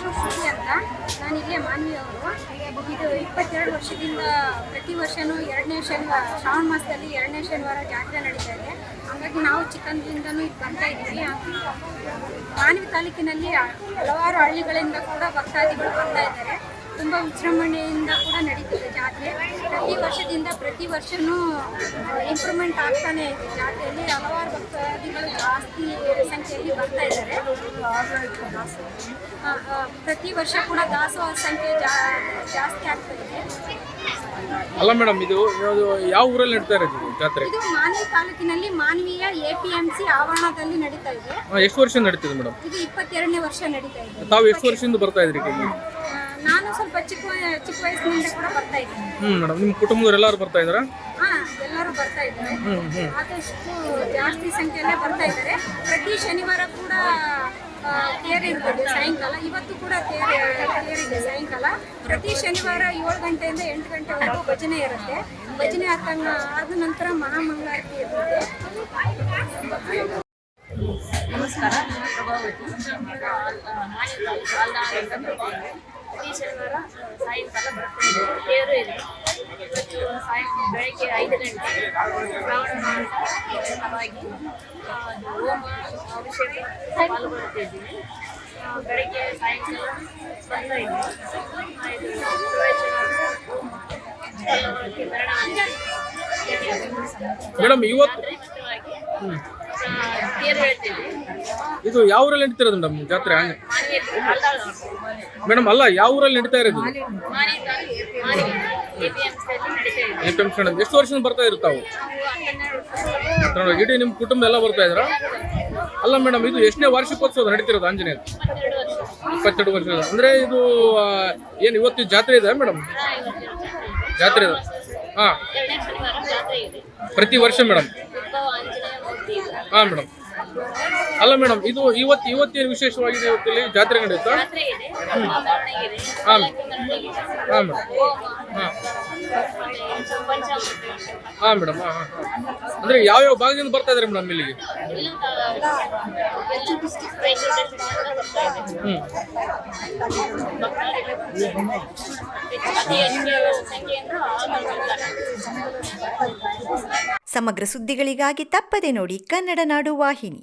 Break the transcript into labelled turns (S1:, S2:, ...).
S1: ಶ್ರುತಿ ಅಂತ. ನಾನು ಇಲ್ಲೇ ಮಾನ್ವಿಯವರು ಇದು ಇಪ್ಪತ್ತೆರಡು ವರ್ಷದಿಂದ ಪ್ರತಿ ವರ್ಷವೂ ಎರಡನೇ ಶನಿವಾರ ಶ್ರಾವಣ ಮಾಸದಲ್ಲಿ ಎರಡನೇ ಶನಿವಾರ ಜಾತ್ರೆ ನಡೀತಾ ಇದೆ. ಹಾಗಾಗಿ ನಾವು ಚಿಕ್ಕಂದಿನಿಂದನೂ ಇದು ಬರ್ತಾ ಇದ್ದೀವಿ. ಮಾನ್ವಿ ತಾಲೂಕಿನಲ್ಲಿ ಹಲವಾರು ಹಳ್ಳಿಗಳಿಂದ ಕೂಡ ಭಕ್ತಾದಿಗಳು ಬರ್ತಾ ಇದ್ದಾರೆ. ತುಂಬ ವಿಜೃಂಭಣೆಯಿಂದ ಕೂಡ ನಡೀತಿದೆ ಜಾತ್ರೆ. ಪ್ರತಿ ವರ್ಷದಿಂದ ಪ್ರತಿ ವರ್ಷವೂ ಇಂಪ್ರೂವ್ಮೆಂಟ್ ಆಗ್ತಾನೆ ಇದೆ ಜಾತ್ರೆಯಲ್ಲಿ. ಹಲವಾರು ಸಂಖ್ಯೆಯಲ್ಲಿ ಬರ್ತಾ ಇದ್ದಾರೆ. ಪ್ರತಿ ವರ್ಷ ಕೂಡ ದಾಸೋಹ ಸಂಖ್ಯೆ ಜಾಸ್ತಿ ಆಗ್ತಾ ಇದೆ.
S2: ಅಲ್ಲ ಮೇಡಮ್ ಇದು ಯಾವ ಊರಲ್ಲಿ ನಡೀತಾ ಇರೋದು ಜಾತ್ರೆ?
S1: ಇದು ಮಾನ್ವಿ ತಾಲೂಕಿನಲ್ಲಿ ಮಾನವೀಯ ಎ ಪಿ ಎಂ ಸಿ ಆವರಣದಲ್ಲಿ ನಡೀತಾ ಇದೆ.
S2: ಎಷ್ಟು ವರ್ಷ ನಡೀತಿದೆ ಮೇಡಮ್?
S1: ಇದು ಇಪ್ಪತ್ತೆರಡನೇ ವರ್ಷ ನಡೀತಾ ಇದೆ.
S2: ತಾವು ಎಷ್ಟು ವರ್ಷದಿಂದ ಬರ್ತಾ ಇದ್ರಿ
S1: ನಾನು ಸ್ವಲ್ಪ ಚಿಕ್ಕ ಚಿಕ್ಕ ವಯಸ್ಸಿನಿಂದ ಕೂಡ ಬರ್ತಾ ಇದ್ದೀನಿ.
S2: ಹ್ಞೂ ಮೇಡಮ್ ನಿಮ್ಮ ಕುಟುಂಬದವ್ರು ಎಲ್ಲರೂ ಬರ್ತಾ ಇದ್ದಾರಾ?
S1: ಹಾ ಎಲ್ಲರೂ ಬರ್ತಾ ಇದ್ದಾರೆ. ಆದಷ್ಟು ಜಾಸ್ತಿ ಸಂಖ್ಯೆಯಲ್ಲೇ ಬರ್ತಾ ಇದ್ದಾರೆ. ಪ್ರತಿ ಶನಿವಾರ ಕೂಡ ತೇರ್ ಇರ್ತದೆ. ಸಾಯಂಕಾಲ. ಇವತ್ತು ಕೂಡ ತೇರ್, ತೇರಿದೆ ಸಾಯಂಕಾಲ. ಪ್ರತಿ ಶನಿವಾರ ಏಳು ಗಂಟೆಯಿಂದ ಎಂಟು ಗಂಟೆವರೆಗೂ ಭಜನೆ ಇರುತ್ತೆ. ಭಜನೆ ಆತಂಗ ಆದ ನಂತರ ಮಹಾಮಂಗಳಾರತಿ ಇರುತ್ತೆ
S3: ನಮಸ್ಕಾರ. ಪ್ರತಿ ಶನಿವಾರ ಸಾಯಂಕಾಲ ತೇರು ಇದೆ. ಇವತ್ತು ಸಾಯ ಬೆಳಗ್ಗೆ ಐದು ಗಂಟೆ. ಶ್ರಾವಣ ಮಾಸ. ಅಭಿಷೇಕ ಪಾಲ್ಗೊಳ್ತಿದ್ದೀನಿ ಬೆಳಗ್ಗೆ ಸಾಯಂಕಾಲ ಇದು
S2: ಮೇಡಮ್ ಇವತ್ತು ಇದು ಯಾವ ಊರಲ್ಲಿ ನಡೀತಿರೋದು ಮೇಡಮ್ ಜಾತ್ರೆ? ಮೇಡಮ್ ಅಲ್ಲ ಯಾವ ಊರಲ್ಲಿ ನಡೀತಾ ಇರೋದು? ಎಷ್ಟು ವರ್ಷದಿಂದ ಬರ್ತಾ ಇರುತ್ತಾವು ತಾವು?
S3: ನಾವು ಹನ್ನೆರಡು
S2: ಇಡೀ ನಿಮ್ಮ ಕುಟುಂಬ ಎಲ್ಲ ಬರ್ತಾ ಇದ್ರ? ಅಲ್ಲ ಮೇಡಮ್ ಇದು ಎಷ್ಟನೇ ವಾರ್ಷಿಕೋತ್ಸವ ನಡೀತಿರೋದು ಆಂಜನೇಯ
S3: ಇಪ್ಪತ್ತೆರಡು ವರ್ಷ
S2: ಅಂದ್ರೆ ಇದು ಏನು ಇವತ್ತು ಜಾತ್ರೆ ಇದೆ ಮೇಡಮ್? ಜಾತ್ರೆ ಇದೆ ಹಾ. ಪ್ರತಿ ವರ್ಷ ಮೇಡಮ್? ಹಾಂ ಮೇಡಮ್. ಅಲ್ಲ ಮೇಡಮ್ ಇದು ಇವತ್ತು ಇವತ್ತೇನು ವಿಶೇಷವಾಗಿದೆ ಇವತ್ತಲ್ಲಿ ಜಾತ್ರೆ ನಡೆಯುತ್ತಾ?
S3: ಜಾತ್ರೆ ಇದೆ. ಮೆರವಣಿಗೆ ಇದೆ.
S2: ಹಾಂ ಹಾಂ ಮೇಡಮ್. ಹಾಂ ಹಾಂ ಮೇಡಮ್ ಹಾಂ ಹಾಂ. ಅಂದರೆ ಯಾವ್ಯಾವ ಭಾಗದಿಂದ ಬರ್ತಾ ಇದ್ದಾರೆ ಮೇಡಮ್ ಇಲ್ಲಿಗೆ? ಹ್ಞೂ
S4: ಸಮಗ್ರ ಸುದ್ದಿಗಳಿಗಾಗಿ ತಪ್ಪದೆ ನೋಡಿ ಕನ್ನಡ ನಾಡು ವಾಹಿನಿ.